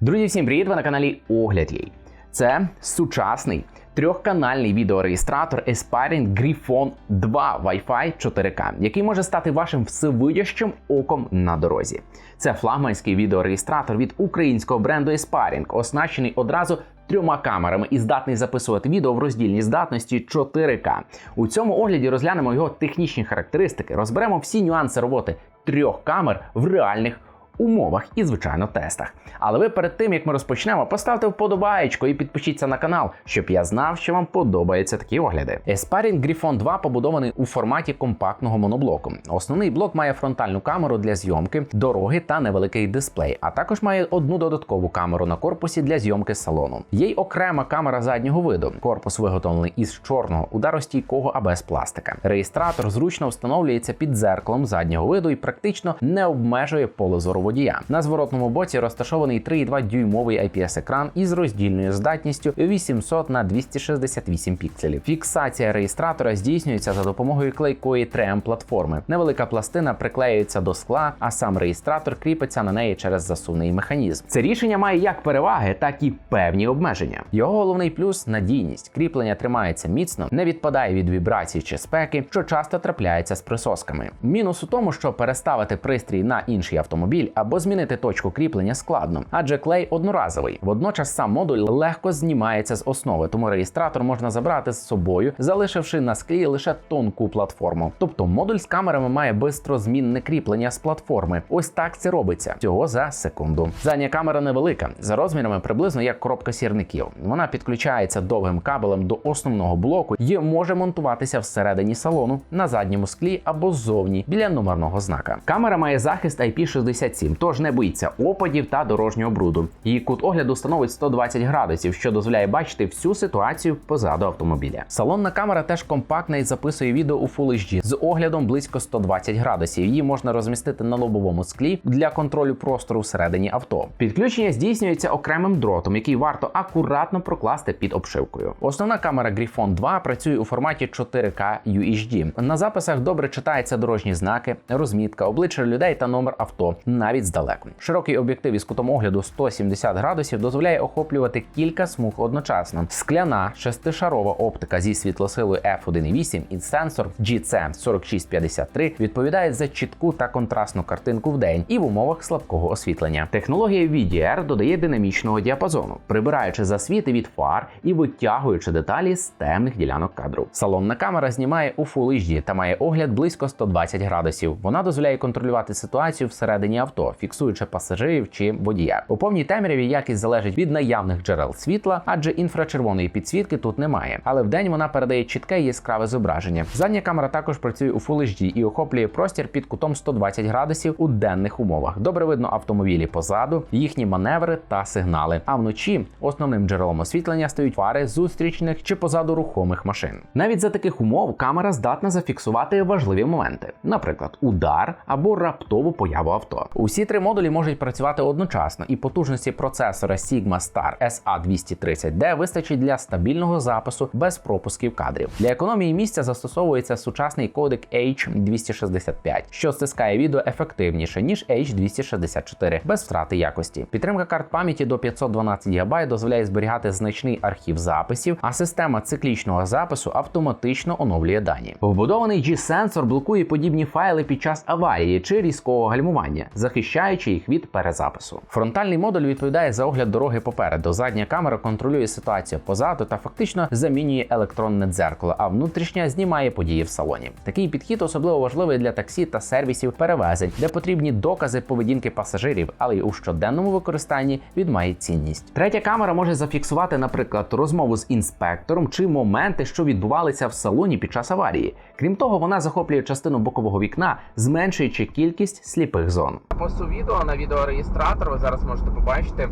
Друзі, всім привіт! Ви на каналі Огляд Їй. Це сучасний трьохканальний відеореєстратор Aspiring Griffon 2 Wi-Fi 4K, який може стати вашим всевидящим оком на дорозі. Це флагманський відеореєстратор від українського бренду Aspiring, оснащений одразу трьома камерами і здатний записувати відео в роздільній здатності 4К. У цьому огляді розглянемо його технічні характеристики, розберемо всі нюанси роботи трьох камер в реальних умовах і, звичайно, тестах. Але ви перед тим як ми розпочнемо, поставте вподобаєчко і підпишіться на канал, щоб я знав, що вам подобаються такі огляди. Aspiring Griffon 2 побудований у форматі компактного моноблоку. Основний блок має фронтальну камеру для зйомки, дороги та невеликий дисплей, а також має одну додаткову камеру на корпусі для зйомки салону. Є й окрема камера заднього виду. Корпус виготовлений із чорного ударостійкого АБС пластика. Реєстратор зручно встановлюється під дзеркалом заднього виду і практично не обмежує поле зору водія. На зворотному боці розташований 3,2 дюймовий IPS екран із роздільною здатністю 800 на 268 пікселів. Фіксація реєстратора здійснюється за допомогою клейкої 3M платформи. Невелика пластина приклеюється до скла, а сам реєстратор кріпиться на неї через засувний механізм. Це рішення має як переваги, так і певні обмеження. Його головний плюс надійність. Кріплення тримається міцно, не відпадає від вібрацій чи спеки, що часто трапляється з присосками. Мінус у тому, що переставити пристрій на інший автомобіль або змінити точку кріплення складно, адже клей одноразовий. Водночас сам модуль легко знімається з основи, тому реєстратор можна забрати з собою, залишивши на склі лише тонку платформу. Тобто модуль з камерами має бистрозмінне кріплення з платформи. Ось так це робиться всього за секунду. Задня камера невелика, за розмірами приблизно як коробка сірників. Вона підключається довгим кабелем до основного блоку і може монтуватися всередині салону на задньому склі або ззовні біля номерного знака. Камера має захист IP67, тож не боїться опадів та дорожнього бруду. Її кут огляду становить 120 градусів, що дозволяє бачити всю ситуацію позаду автомобіля. Салонна камера теж компактна і записує відео у Full HD з оглядом близько 120 градусів. Її можна розмістити на лобовому склі для контролю простору всередині авто. Підключення здійснюється окремим дротом, який варто акуратно прокласти під обшивкою. Основна камера Griffon 2 працює у форматі 4K UHD. На записах добре читаються дорожні знаки, розмітка, обличчя людей та номер авто, навіть здалеку. Широкий об'єктив із кутом огляду 170 градусів дозволяє охоплювати кілька смуг одночасно. Скляна шестишарова оптика зі світлосилою f1.8 і сенсор GC4653 відповідають за чітку та контрастну картинку в день і в умовах слабкого освітлення. Технологія VDR додає динамічного діапазону, прибираючи засвіти від фар і витягуючи деталі з темних ділянок кадру. Салонна камера знімає у Full та має огляд близько 120 градусів. Вона дозволяє контролювати ситуацію всередині авто, фіксуючи пасажирів чи водія. У повній темряві якість залежить від наявних джерел світла, адже інфрачервоної підсвітки тут немає. Але вдень вона передає чітке і яскраве зображення. Задня камера також працює у Full HD і охоплює простір під кутом 120 градусів у денних умовах. Добре видно автомобілі позаду, їхні маневри та сигнали. А вночі основним джерелом освітлення стають фари зустрічних чи позаду рухомих машин. Навіть за таких умов камера здатна зафіксувати важливі моменти, наприклад, удар або раптову появу авто. Усі три модулі можуть працювати одночасно, і потужності процесора Sigma Star SA230D вистачить для стабільного запису без пропусків кадрів. Для економії місця застосовується сучасний кодек H265, що стискає відео ефективніше ніж H264 без втрати якості. Підтримка карт пам'яті до 512 ГБ дозволяє зберігати значний архів записів, а система циклічного запису автоматично оновлює дані. Вбудований G-сенсор блокує подібні файли під час аварії чи різкого гальмування, захищаючи їх від перезапису. Фронтальний модуль відповідає за огляд дороги попереду. Задня камера контролює ситуацію позаду та фактично замінює електронне дзеркало, а внутрішня знімає події в салоні. Такий підхід особливо важливий для таксі та сервісів перевезень, де потрібні докази поведінки пасажирів, але й у щоденному використанні він має цінність. Третя камера може зафіксувати, наприклад, розмову з інспектором чи моменти, що відбувалися в салоні під час аварії. Крім того, вона захоплює частину бокового вікна, зменшуючи кількість сліпих зон. Посу відео на відеореєстратор ви зараз можете побачити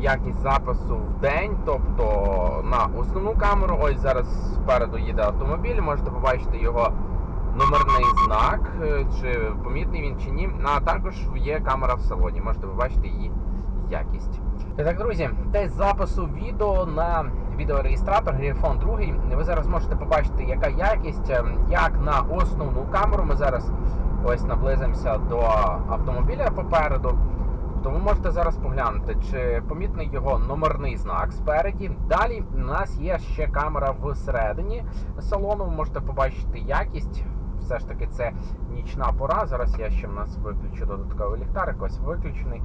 якість запису в день, тобто на основну камеру. Ось зараз спереду їде автомобіль, можете побачити його номерний знак, е, чи помітний він чи ні. А також є камера в салоні, можете побачити її якість. Так, друзі, тест запису відео на відеореєстратор Griffon 2. Ви зараз можете побачити, яка якість, е, як на основну камеру. Ми зараз ось наблизимося до автомобіля попереду. то ви можете зараз поглянути, чи помітний його номерний знак спереді. Далі у нас є ще камера всередині салону. Ви можете побачити якість. Все ж таки, це нічна пора. Зараз я ще в нас виключу додатковий ліхтарик, ось виключений.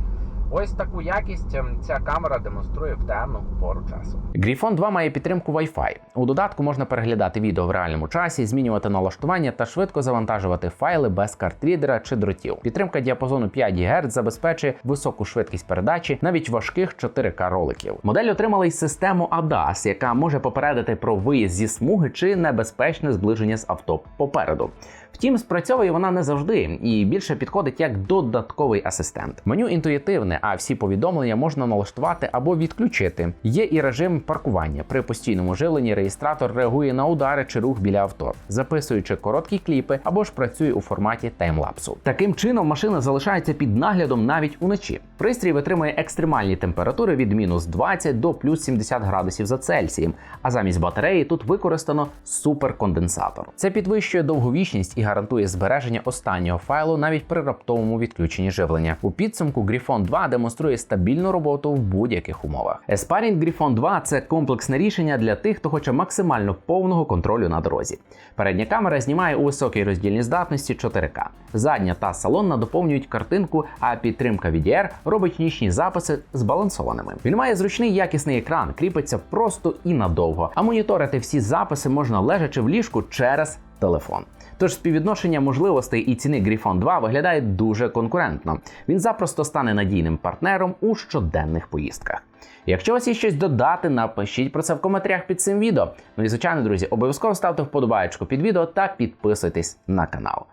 Ось таку якість ем, ця камера демонструє в темну пору часу. Grifon 2 має підтримку Wi-Fi. У додатку можна переглядати відео в реальному часі, змінювати налаштування та швидко завантажувати файли без картрідера чи дротів. Підтримка діапазону 5 ГГц забезпечує високу швидкість передачі навіть важких 4К роликів. Модель отримала й систему ADAS, яка може попередити про виїзд зі смуги чи небезпечне зближення з авто попереду. Втім, спрацьовує вона не завжди і більше підходить як додатковий асистент. Меню інтуїтивне, а всі повідомлення можна налаштувати або відключити. Є і режим паркування. При постійному живленні реєстратор реагує на удари чи рух біля авто, записуючи короткі кліпи або ж працює у форматі таймлапсу. Таким чином машина залишається під наглядом навіть уночі. Пристрій витримує екстремальні температури від мінус 20 до плюс 70 градусів за Цельсієм. А замість батареї тут використано суперконденсатор. Це підвищує довговічність і гарантує збереження останнього файлу навіть при раптовому відключенні живлення. У підсумку Griffon 2 демонструє стабільну роботу в будь-яких умовах. Esparint Griffon 2 це комплексне рішення для тих, хто хоче максимально повного контролю на дорозі. Передня камера знімає у високій роздільній здатності 4К. Задня та салонна доповнюють картинку, а підтримка VDR робить нічні записи збалансованими. Він має зручний якісний екран, кріпиться просто і надовго, а моніторити всі записи можна лежачи в ліжку через телефон. Тож співвідношення можливостей і ціни Griffon 2 виглядає дуже конкурентно. Він запросто стане надійним партнером у щоденних поїздках. Якщо у вас є щось додати, напишіть про це в коментарях під цим відео. Ну і звичайно, друзі, обов'язково ставте вподобаєчку під відео та підписуйтесь на канал.